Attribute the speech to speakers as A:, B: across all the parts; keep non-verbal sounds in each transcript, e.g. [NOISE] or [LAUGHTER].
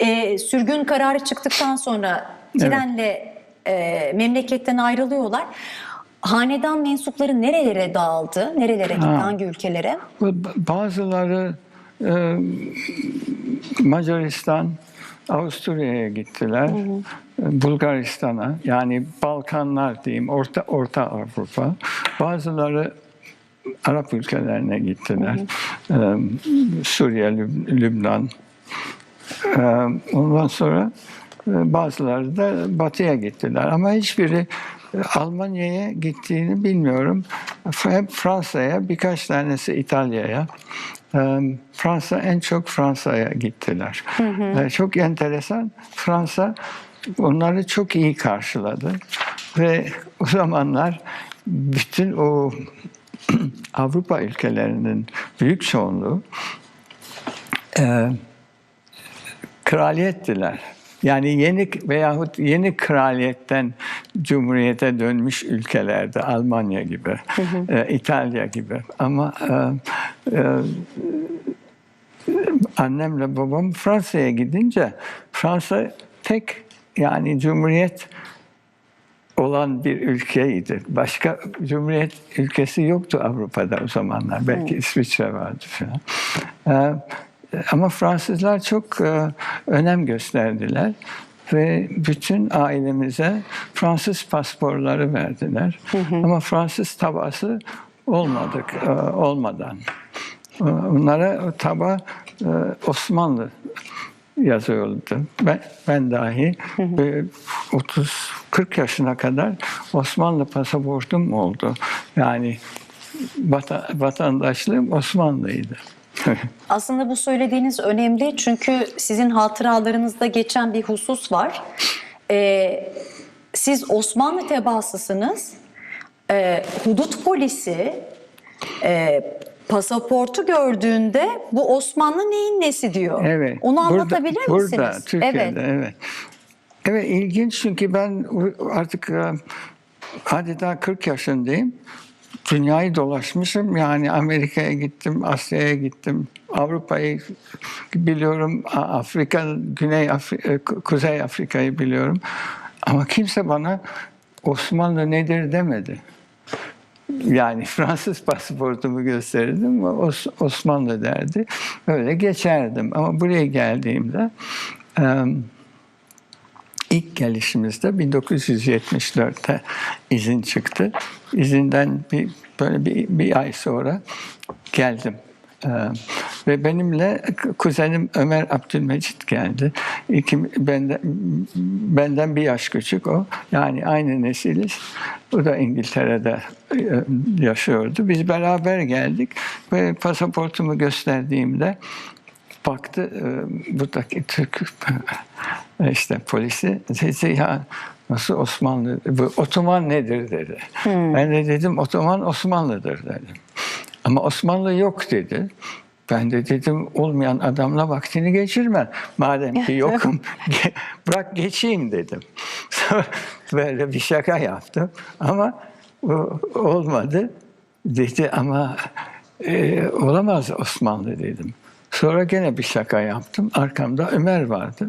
A: E, sürgün kararı çıktıktan sonra trenle e, memleketten ayrılıyorlar. Hanedan mensupları nerelere dağıldı? Nerelere gitti?
B: Ha.
A: Hangi ülkelere?
B: Bazıları e, Macaristan, Avusturya'ya gittiler. E, Bulgaristan'a yani Balkanlar diyeyim Orta Orta Avrupa. Bazıları Arap ülkelerine gittiler. E, Suriye, Lüb- Lübnan. E, ondan sonra e, bazıları da batıya gittiler. Ama hiçbiri e, Almanya'ya gittiğini bilmiyorum. Hep Fransa'ya, birkaç tanesi İtalya'ya. E, Fransa en çok Fransa'ya gittiler. E, Çok enteresan. Fransa onları çok iyi karşıladı. Ve o zamanlar bütün o [CLEARS THROAT] Avrupa ülkelerinin büyük çoğunluğu e, kraliyettiler. Yani yeni veyahut yeni kraliyetten cumhuriyete dönmüş ülkelerde Almanya gibi, e, İtalya gibi. Ama e, e, annemle babam Fransa'ya gidince Fransa tek yani cumhuriyet olan bir ülkeydi. Başka cumhuriyet ülkesi yoktu Avrupa'da o zamanlar. Belki İsviçre vardı falan. Ee, ama Fransızlar çok e, önem gösterdiler ve bütün ailemize Fransız pasporları verdiler. Ama Fransız tabası olmadık e, olmadan. E, Onlara o taba e, Osmanlı yazıyordu. Ben, ben dahi e, 30 40 yaşına kadar Osmanlı pasaportum oldu. Yani vata, vatandaşlığım Osmanlıydı. [LAUGHS]
A: Aslında bu söylediğiniz önemli çünkü sizin hatıralarınızda geçen bir husus var. Ee, siz Osmanlı tebaasısınız. Ee, hudut polisi e, pasaportu gördüğünde bu Osmanlı neyin nesi diyor.
B: Evet.
A: Onu
B: Burada-
A: anlatabilir
B: burada,
A: misiniz?
B: Türkiye'de,
A: evet.
B: evet. Evet, ilginç çünkü ben artık e, adeta 40 yaşındayım. Dünyayı dolaşmışım. Yani Amerika'ya gittim, Asya'ya gittim, Avrupa'yı biliyorum, Afrika, Güney Afrika, Kuzey Afrika'yı biliyorum. Ama kimse bana Osmanlı nedir demedi. Yani [LAUGHS] Fransız pasaportumu gösterirdim, o Os- Osmanlı derdi. Öyle geçerdim. Ama buraya geldiğimde ilk gelişimizde 1974'te izin çıktı. İzinden bir böyle bir, bir ay sonra geldim. Ee, ve benimle kuzenim Ömer Abdülmecit geldi. İki, benden, benden bir yaş küçük o. Yani aynı nesiliz. O da İngiltere'de e, yaşıyordu. Biz beraber geldik ve pasaportumu gösterdiğimde baktı e, buradaki Türk işte polisi dedi ya nasıl Osmanlı bu Otoman nedir dedi. Ben de dedim Otoman Osmanlıdır dedim. Ama Osmanlı yok dedi. Ben de dedim olmayan adamla vaktini geçirme. Madem ki [LAUGHS] yokum bırak geçeyim dedim. [LAUGHS] Böyle bir şaka yaptım ama olmadı. Dedi ama e, olamaz Osmanlı dedim. Sonra gene bir şaka yaptım. Arkamda Ömer vardı.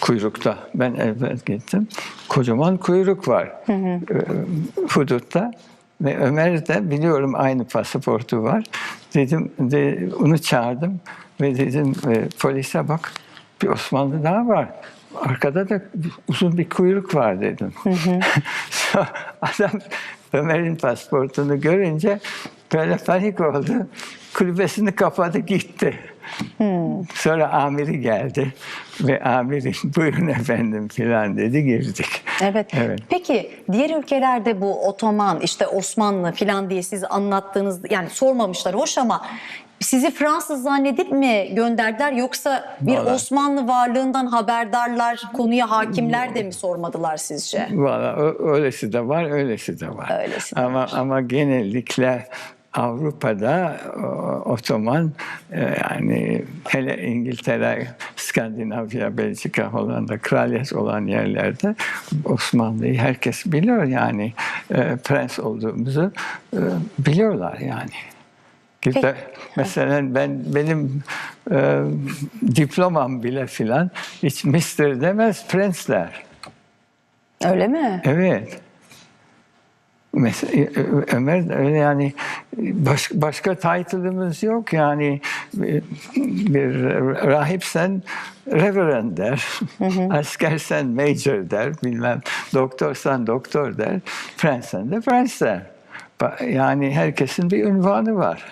B: Kuyrukta. Ben evvel gittim. Kocaman kuyruk var e, hudutta. Ve Ömer de biliyorum aynı pasaportu var. Dedim, de, onu çağırdım ve dedim e, polise bak bir Osmanlı daha var. Arkada da uzun bir kuyruk var dedim. [LAUGHS] Sonra Adam Ömer'in pasaportunu görünce böyle panik oldu. Kulübesini kapadı gitti. Sonra amiri geldi ve amirin [LAUGHS] buyurun efendim filan dedi girdik.
A: Evet.
B: Evet.
A: Peki diğer ülkelerde bu Otoman, işte Osmanlı filan diye siz anlattığınız yani sormamışlar hoş ama sizi Fransız zannedip mi gönderdiler yoksa bir
B: Vallahi.
A: Osmanlı varlığından haberdarlar, konuya hakimler de mi sormadılar sizce?
B: Valla öylesi de var, öylesi de var.
A: Öylesi de
B: ama ama genellikle Avrupa'da Otoman e, yani hele İngiltere, Skandinavya, Belçika, Hollanda kraliyet olan yerlerde Osmanlı'yı herkes biliyor yani e, prens olduğumuzu e, biliyorlar yani. Güzel. Mesela ben benim e, diplomam bile filan hiç Mr. demez Prince der.
A: Öyle mi?
B: Evet. Mesela Ömer öyle yani baş, başka title'ımız yok yani bir, bir rahipsen reverend der, askersen major der, bilmem doktorsan doktor der, prensen de prens der. Yani herkesin bir ünvanı var.